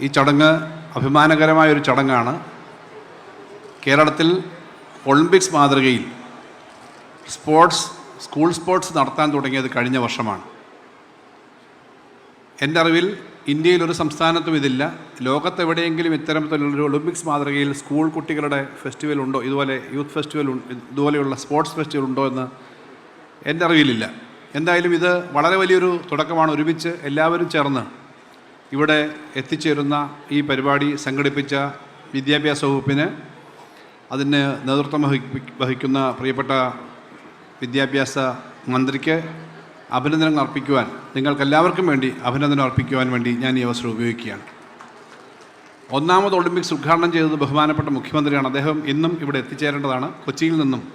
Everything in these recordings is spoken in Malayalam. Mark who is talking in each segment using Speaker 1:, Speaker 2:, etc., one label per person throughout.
Speaker 1: ഈ ചടങ്ങ് അഭിമാനകരമായ ഒരു ചടങ്ങാണ്. കേരളത്തിൽ ഒളിമ്പിക്സ് മാതൃകയിൽ സ്പോർട്സ് സ്കൂൾ സ്പോർട്സ് നടത്താൻ തുടങ്ങിയത് കഴിഞ്ഞ വർഷമാണ്. എന്റെ അറിവിൽ ഇന്ത്യയിൽ ഒരു സംസ്ഥാനത്തും ഇതില്ല. ലോകത്തെവിടെയെങ്കിലും ഇത്തരത്തിലുള്ളൊരു ഒളിമ്പിക്സ് മാതൃകയിൽ സ്കൂൾ കുട്ടികളുടെ ഫെസ്റ്റിവൽ ഉണ്ടോ? ഇതുപോലെ യൂത്ത് ഫെസ്റ്റിവൽ ഇതുപോലെയുള്ള സ്പോർട്സ് ഫെസ്റ്റിവൽ ഉണ്ടോ എന്ന് എന്റെ അറിവിലില്ല. എന്തായാലും ഇത് വളരെ വലിയൊരു തുടക്കമാണ്. ഒരുമിച്ച് എല്ലാവരും ചേർന്ന് ഇവിടെ എത്തിച്ചേരുന്ന ഈ പരിപാടി സംഘടിപ്പിച്ച വിദ്യാഭ്യാസ വകുപ്പിന് അതിന് നേതൃത്വം വഹി- വഹിക്കുന്ന പ്രിയപ്പെട്ട വിദ്യാഭ്യാസ മന്ത്രിക്ക് അഭിനന്ദനങ്ങൾ അർപ്പിക്കുവാൻ നിങ്ങൾക്കെല്ലാവർക്കും വേണ്ടി അഭിനന്ദനം അർപ്പിക്കുവാൻ വേണ്ടി ഞാൻ ഈ അവസരം ഉപയോഗിക്കുകയാണ്. ഒന്നാമത് ഒളിമ്പിക്സ് ഉദ്ഘാടനം ചെയ്തത് ബഹുമാനപ്പെട്ട മുഖ്യമന്ത്രിയാണ്. അദ്ദേഹം ഇന്നും ഇവിടെ എത്തിച്ചേരേണ്ടതാണ്. കൊച്ചിയിൽ നിന്നും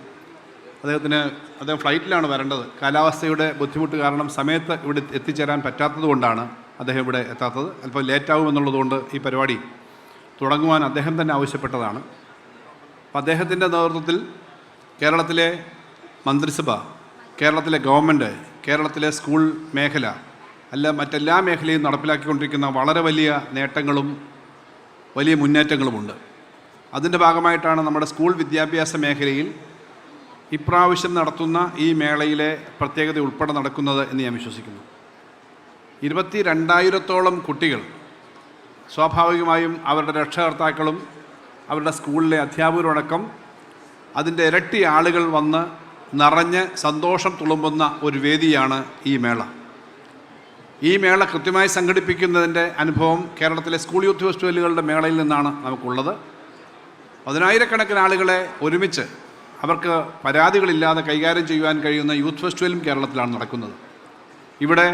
Speaker 1: അദ്ദേഹത്തിന് അദ്ദേഹം ഫ്ലൈറ്റിലാണ് വരേണ്ടത്. കാലാവസ്ഥയുടെ ബുദ്ധിമുട്ട് കാരണം സമയത്ത് ഇവിടെ എത്തിച്ചേരാൻ പറ്റാത്തത് കൊണ്ടാണ് അദ്ദേഹം ഇവിടെ എത്താത്തത്. അല്പം ലേറ്റാവുമെന്നുള്ളതുകൊണ്ട് ഈ പരിപാടി തുടങ്ങുവാൻ അദ്ദേഹം തന്നെ ആവശ്യപ്പെട്ടതാണ്. അപ്പോൾ അദ്ദേഹത്തിന്റെ നേതൃത്വത്തിൽ കേരളത്തിലെ മന്ത്രിസഭ കേരളത്തിലെ ഗവൺമെന്റ് കേരളത്തിലെ സ്കൂൾ മേഖല അല്ല മറ്റെല്ലാ മേഖലയും നടപ്പിലാക്കിക്കൊണ്ടിരിക്കുന്ന വളരെ വലിയ നേട്ടങ്ങളും വലിയ മുന്നേറ്റങ്ങളുമുണ്ട്. അതിന്റെ ഭാഗമായിട്ടാണ് നമ്മുടെ സ്കൂൾ വിദ്യാഭ്യാസ മേഖലയിൽ ഇപ്രാവശ്യം നടത്തുന്ന ഈ മേളയിലെ പ്രത്യേകത ഉൾപ്പെടെ നടക്കുന്നത് എന്ന് ഞാൻ വിശ്വസിക്കുന്നു. ഇരുപത്തി രണ്ടായിരത്തോളം കുട്ടികൾ സ്വാഭാവികമായും അവരുടെ രക്ഷകർത്താക്കളും അവരുടെ സ്കൂളിലെ അധ്യാപകരോടക്കം അതിന്റെ ഇരട്ടി ആളുകൾ വന്ന് നിറഞ്ഞ് സന്തോഷം തുളുമ്പുന്ന ഒരു വേദിയാണ് ഈ മേള. ഈ മേള കൃത്യമായി സംഘടിപ്പിക്കുന്നതിന്റെ അനുഭവം കേരളത്തിലെ സ്കൂൾ യൂത്ത് ഫെസ്റ്റിവലുകളുടെ മേളയിൽ നിന്നാണ് നമുക്കുള്ളത്. പതിനായിരക്കണക്കിന് ആളുകളെ ഒരുമിച്ച് അവർക്ക് പരാതികളില്ലാതെ കൈകാര്യം ചെയ്യുവാൻ കഴിയുന്ന യൂത്ത് ഫെസ്റ്റിവലും കേരളത്തിലാണ് നടക്കുന്നത്. ഇവിടെ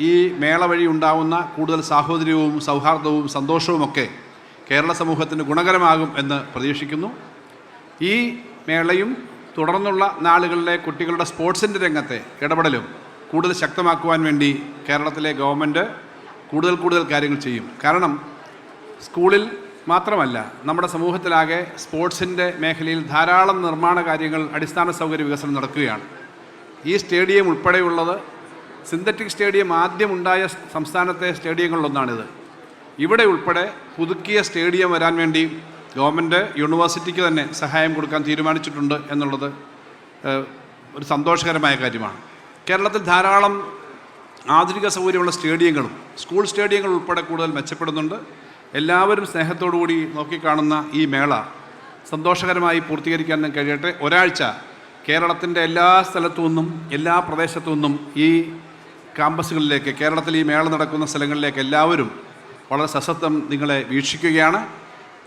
Speaker 1: ഈ മേള വഴി ഉണ്ടാവുന്ന കൂടുതൽ സാഹോദര്യവും സൗഹാർദ്ദവും സന്തോഷവുമൊക്കെ കേരള സമൂഹത്തിന് ഗുണകരമാകും എന്ന് പ്രതീക്ഷിക്കുന്നു. ഈ മേളയും തുടർന്നുള്ള നാളുകളിലെ കുട്ടികളുടെ സ്പോർട്സിന്റെ രംഗത്തെ ഇടപെടലും കൂടുതൽ ശക്തമാക്കുവാൻ വേണ്ടി കേരളത്തിലെ ഗവൺമെന്റ് കൂടുതൽ കൂടുതൽ കാര്യങ്ങൾ ചെയ്യും. കാരണം സ്കൂളിൽ മാത്രമല്ല നമ്മുടെ സമൂഹത്തിലാകെ സ്പോർട്സിന്റെ മേഖലയിൽ ധാരാളം നിർമ്മാണ കാര്യങ്ങൾ അടിസ്ഥാന സൗകര്യ വികസനം നടക്കുകയാണ്. ഈ സ്റ്റേഡിയം ഉൾപ്പെടെയുള്ളത് സിന്തറ്റിക് സ്റ്റേഡിയം ആദ്യം ഉണ്ടായ സംസ്ഥാനത്തെ സ്റ്റേഡിയങ്ങളിലൊന്നാണിത്. ഇവിടെ ഉൾപ്പെടെ പുതുക്കിയ സ്റ്റേഡിയം വരാൻ വേണ്ടി ഗവൺമെന്റ് യൂണിവേഴ്സിറ്റിക്ക് തന്നെ സഹായം കൊടുക്കാൻ തീരുമാനിച്ചിട്ടുണ്ട് എന്നുള്ളത് ഒരു സന്തോഷകരമായ കാര്യമാണ്. കേരളത്തിൽ ധാരാളം ആധുനിക സൗകര്യമുള്ള സ്റ്റേഡിയങ്ങളും സ്കൂൾ സ്റ്റേഡിയങ്ങൾ ഉൾപ്പെടെ കൂടുതൽ മെച്ചപ്പെടുന്നുണ്ട്. എല്ലാവരും സ്നേഹത്തോടുകൂടി നോക്കിക്കാണുന്ന ഈ മേള സന്തോഷകരമായി പൂർത്തീകരിക്കാൻ കഴിയട്ടെ. ഒരാഴ്ച കേരളത്തിന്റെ എല്ലാ സ്ഥലത്തു നിന്നും എല്ലാ പ്രദേശത്തു നിന്നും ഈ ക്യാമ്പസുകളിലേക്ക് കേരളത്തിൽ ഈ മേള നടക്കുന്ന സ്ഥലങ്ങളിലേക്ക് എല്ലാവരും വളരെ സശക്തം നിങ്ങളെ വീക്ഷിക്കുകയാണ്.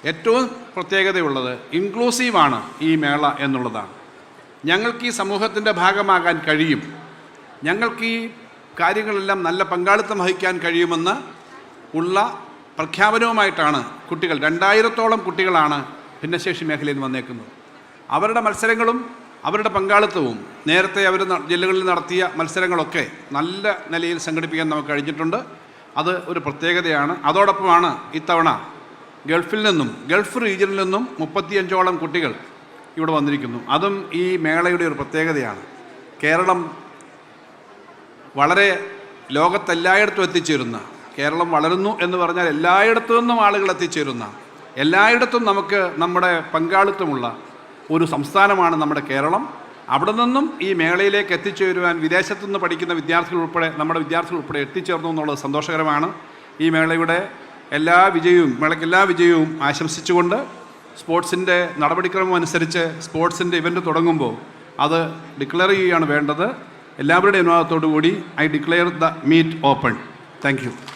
Speaker 1: ഏറ്റവും പ്രത്യേകതയുള്ളത് ഇൻക്ലൂസീവാണ് ഈ മേള എന്നുള്ളതാണ്. ഞങ്ങൾക്ക് ഈ സമൂഹത്തിന്റെ ഭാഗമാകാൻ കഴിയും. ഞങ്ങൾക്ക് ഈ കാര്യങ്ങളെല്ലാം നല്ല പങ്കാളിത്തം വഹിക്കാൻ കഴിയുമെന്ന് ഉള്ള പ്രഖ്യാപനവുമായിട്ടാണ് കുട്ടികൾ രണ്ടായിരത്തോളം കുട്ടികളാണ് ഭിന്നശേഷി മേഖലയിൽ വന്നേക്കുന്നത്. അവരുടെ മത്സരങ്ങളും അവരുടെ പങ്കാളിത്തവും നേരത്തെ അവർ ജില്ലകളിൽ നടത്തിയ മത്സരങ്ങളൊക്കെ നല്ല നിലയിൽ സംഘടിപ്പിക്കാൻ നമുക്ക് കഴിഞ്ഞിട്ടുണ്ട്. അത് ഒരു പ്രത്യേകതയാണ്. അതോടൊപ്പമാണ് ഇത്തവണ ഗൾഫിൽ നിന്നും ഗൾഫ് റീജിയനിൽ നിന്നും മുപ്പത്തിയഞ്ചോളം കുട്ടികൾ ഇവിടെ വന്നിരിക്കുന്നു. അതും ഈ മേളയുടെ ഒരു പ്രത്യേകതയാണ്. കേരളം വളരെ ലോകത്തെല്ലായിടത്തും എത്തിച്ചേരുന്ന കേരളം വളരുന്നു എന്ന് പറഞ്ഞാൽ എല്ലായിടത്തു നിന്നും ആളുകൾ എത്തിച്ചേരുന്ന എല്ലായിടത്തും നമുക്ക് നമ്മുടെ പങ്കാളിത്തമുള്ള ഒരു സംസ്ഥാനമാണ് നമ്മുടെ കേരളം. അവിടെ നിന്നും ഈ മേളയിലേക്ക് എത്തിച്ചേരുവാൻ വിദേശത്തു നിന്ന് പഠിക്കുന്ന വിദ്യാർത്ഥികൾ ഉൾപ്പെടെ നമ്മുടെ വിദ്യാർത്ഥികൾ ഉൾപ്പെടെ എത്തിച്ചേർന്നു എന്നുള്ളത് സന്തോഷകരമാണ്. ഈ മേളയുടെ എല്ലാ വിജയവും മേളയ്ക്ക് എല്ലാ വിജയവും ആശംസിച്ചുകൊണ്ട് സ്പോർട്സിന്റെ നടപടിക്രമം അനുസരിച്ച് സ്പോർട്സിന്റെ ഇവന്റ് തുടങ്ങുമ്പോൾ അത് ഡിക്ലെയർ ചെയ്യുകയാണ് വേണ്ടത്. എല്ലാവരുടെയും അനുവാദത്തോടു കൂടി I declare the meet open. Thank